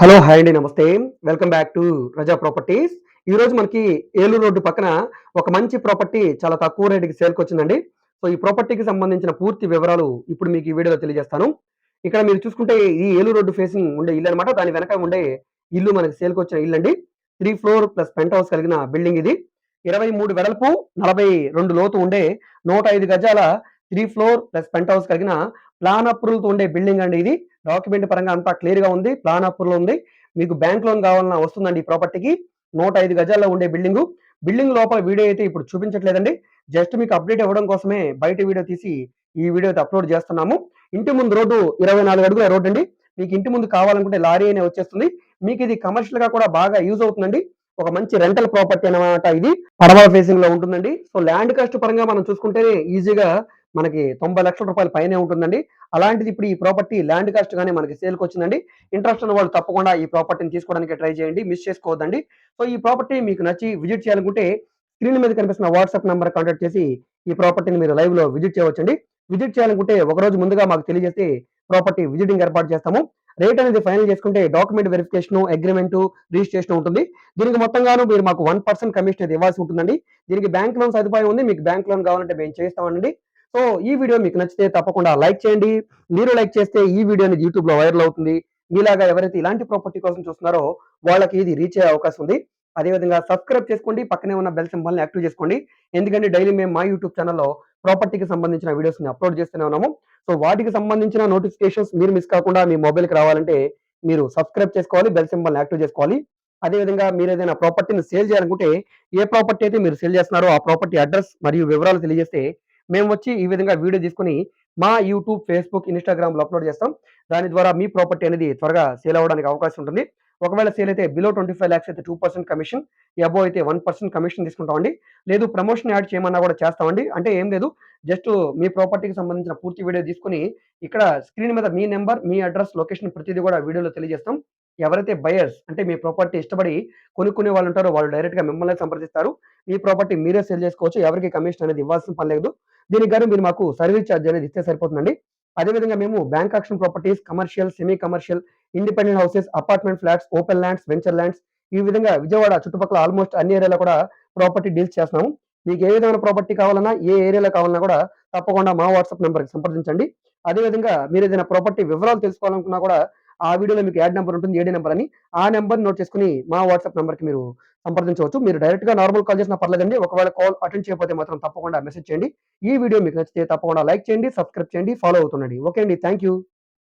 Hello hi అండి నమస్తే. Welcome back to Raza properties. ఈ రోజు మనకి ఏలూరు రోడ్డు పక్కన ఒక మంచి ప్రాపర్టీ చాలా తక్కువ రేటుకి సేల్కి వచ్చిందండి సో ఈ ప్రాపర్టీకి సంబంధించిన పూర్తి వివరాలు ఇప్పుడు మీకు ఈ వీడియోలో తెలియజేస్తాను. ఇక్కడ మీరు చూసుకుంటే ఈ ఏలూరు రోడ్డు ఫేసింగ్ ఉండే ఇల్లు అనమాట దాని వెనక ఉండే ఇల్లు మనకి సేల్కి వచ్చిన ఇల్లు అండి three floor plus penthouse కలిగిన బిల్డింగ్ ఇది. ఇరవై మూడు వెడల్పు నలభై రెండు లోతు ఉండే నూట ఐదు గజాల three floor plus penthouse కలిగిన ప్లాన్ అప్రూవల్తో ఉండే బిల్డింగ్ అండి ఇది. డాక్యుమెంట్ పరంగా అంతా క్లియర్గా ఉంది ప్లాన్ అప్రూవల్ ఉంది. మీకు బ్యాంక్ లోన్ కావాలన్నా వస్తుందండి ఈ ప్రాపర్టీకి. నూట ఐదు గజాల్లో ఉండే బిల్డింగ్. బిల్డింగ్ లోపల వీడియో అయితే ఇప్పుడు చూపించట్లేదండి. జస్ట్ మీకు అప్డేట్ ఇవ్వడం కోసమే బయట వీడియో తీసి ఈ వీడియో అయితే అప్లోడ్ చేస్తున్నాము. ఇంటి ముందు రోడ్డు ఇరవై నాలుగు అడుగుల రోడ్డు అండి. మీకు ఇంటి ముందు కావాలనుకుంటే లారీ అనే వచ్చేస్తుంది. మీకు ఇది కమర్షియల్గా కూడా బాగా యూజ్ అవుతుందండి. ఒక మంచి రెంటల్ ప్రాపర్టీ అనమాట ఇది. పడవ ఫేసింగ్లో ఉంటుందండి. సో ల్యాండ్ కాస్ట్ పరంగా మనం చూసుకుంటేనే ఈజీగా మనకి తొంభై లక్షల రూపాయల పైనే ఉంటుందండి. అలాంటిది ఇప్పుడు ఈ ప్రాపర్టీ ల్యాండ్ కాస్ట్ గానే మనకి సేల్కి వచ్చిందండి. ఇంట్రెస్ట్ ఉన్న వాళ్ళు తప్పకుండా ఈ ప్రాపర్టీని తీసుకోవడానికి ట్రై చేయండి. మిస్ చేసుకోవద్దండి. సో ఈ ప్రాపర్టీ మీకు నచ్చి విజిట్ చేయాలనుకుంటే స్క్రీన్ మీద కనిపిస్తున్న వాట్సాప్ నెంబర్ కాంటాక్ట్ చేసి ఈ ప్రాపర్టీని మీరు లైవ్లో విజిట్ చేయవచ్చండి. విజిట్ చేయాలనుకుంటే ఒక రోజు ముందుగా మాకు తెలియజేస్తే ప్రాపర్టీ విజిటింగ్ ఏర్పాటు చేస్తాము. రేట్ అనేది ఫైనల్ చేసుకుంటే డాక్యుమెంట్ వెరిఫికేషన్ అగ్రిమెంట్ రిజిస్ట్రేషన్ ఉంటుంది. దీనికి మొత్తంగాను మీరు మాకు వన్ పర్సెంట్ కమిషన్ అయితే ఇవ్వాల్సి ఉంటుందండి. దీనికి బ్యాంక్ లోన్ సదుపాయం ఉంది. మీకు బ్యాంక్ లోన్ కావాలంటే మేము చేస్తామండి సో ఈ వీడియో మీకు నచ్చితే తప్పకుండా లైక్ చేయండి. మీరు లైక్ చేస్తే ఈ వీడియోని యూట్యూబ్లో వైరల్ అవుతుంది. మీలాగా ఎవరైతే ఇలాంటి ప్రాపర్టీ కోసం చూస్తున్నారో వాళ్ళకి ఇది రీచ్ అయ్యే అవకాశం ఉంది. అదేవిధంగా సబ్స్క్రైబ్ చేసుకోండి. పక్కనే ఉన్న బెల్ సింబల్ని యాక్టివ్ చేసుకోండి. ఎందుకంటే డైలీ మేము మా యూట్యూబ్ ఛానల్లో ప్రాపర్టీకి సంబంధించిన వీడియోస్ని అప్లోడ్ చేస్తూనే ఉన్నాము. సో వాటికి సంబంధించిన నోటిఫికేషన్స్ మీరు మిస్ కాకుండా మీ మొబైల్కి రావాలంటే మీరు సబ్స్క్రైబ్ చేసుకోవాలి బెల్ సింబల్ని యాక్టివ్ చేసుకోవాలి. అదేవిధంగా మీరు ఏదైనా ప్రాపర్టీని సేల్ చేయాలనుకుంటే ఏ ప్రాపర్టీ అయితే మీరు సేల్ చేస్తున్నారో ఆ ప్రాపర్టీ అడ్రస్ మరియు వివరాలు తెలియజేస్తే మేము వచ్చి ఈ విధంగా వీడియో తీసుకుని మా యూట్యూబ్ ఫేస్బుక్ ఇన్స్టాగ్రామ్లో అప్లోడ్ చేస్తాం. దాని ద్వారా మీ ప్రాపర్టీ అనేది త్వరగా సేల్ అవ్వడానికి అవకాశం ఉంటుంది. ఒకవేళ సేల్ అయితే బిలో ట్వంటీ ఫైవ్ ల్యాక్స్ అయితే టూ పర్సెంట్ కమిషన్ అబో అయితే వన్ పర్సెంట్ కమిషన్ తీసుకుంటామండి. లేదు ప్రమోషన్ యాడ్ చేయమన్నా కూడా చేస్తామండి. అంటే ఏం లేదు జస్ట్ మీ ప్రాపర్టీకి సంబంధించిన పూర్తి వీడియో తీసుకుని ఇక్కడ స్క్రీన్ మీద మీ నెంబర్ మీ అడ్రస్ లొకేషన్ ప్రతిదీ కూడా వీడియోలో తెలియజేస్తాం. ఎవరైతే బయర్స్ అంటే మీ ప్రాపర్టీ ఇష్టపడి కొనుక్కునే వాళ్ళు ఉంటారో వాళ్ళు డైరెక్ట్గా మిమ్మల్ని సంప్రదిస్తారు. మీ ప్రాపర్టీ మీరే సేల్ చేసుకోవచ్చు. ఎవరికి కమిషన్ అనేది ఇవ్వాల్సిన పని లేదు. దీనికి గాను మీరు మాకు సర్వీస్ ఛార్జ్ అనేది ఇస్తే సరిపోతుందండి. అదేవిధంగా మేము bank auction properties commercial semi commercial independent houses apartment flats open lands venture lands ఈ విధంగా విజయవాడ చుట్టుపక్కల ఆల్మోస్ట్ అన్ని ఏరియాలో కూడా ప్రాపర్టీ డీల్స్ చేస్తున్నాము. మీకు ఏ విధమైన ప్రాపర్టీ కావాలన్నా ఏ ఏరియాలో కావాలన్నా కూడా తప్పకుండా మా వాట్సాప్ నెంబర్కి సంప్రదించండి. అదేవిధంగా మీరు ఏదైనా ప్రాపర్టీ వివరాలు తెలుసుకోవాలనుకున్నా కూడా ఆ వీడియోలో మీకు యాడ్ నెంబర్ ఉంటుంది ఏడీ నెంబర్ అని. ఆ నెంబర్ నోట్ చేసుకుని మా వాట్సాప్ నెంబర్కి మీరు సంప్రదించవచ్చు. మీరు డైరెక్ట్గా నార్మల్ కాల్ చేసినా పర్లేదండి. ఒకవేళ కాల్ అటెండ్ చేయకపోతే మాత్రం తప్పకుండా మెసేజ్ చేయండి. ఈ వీడియో మీకు నచ్చితే తప్పకుండా లైక్ చేయండి సబ్స్క్రైబ్ చేయండి ఫాలో అవుతుండండి. ఓకే అండి. Thank you.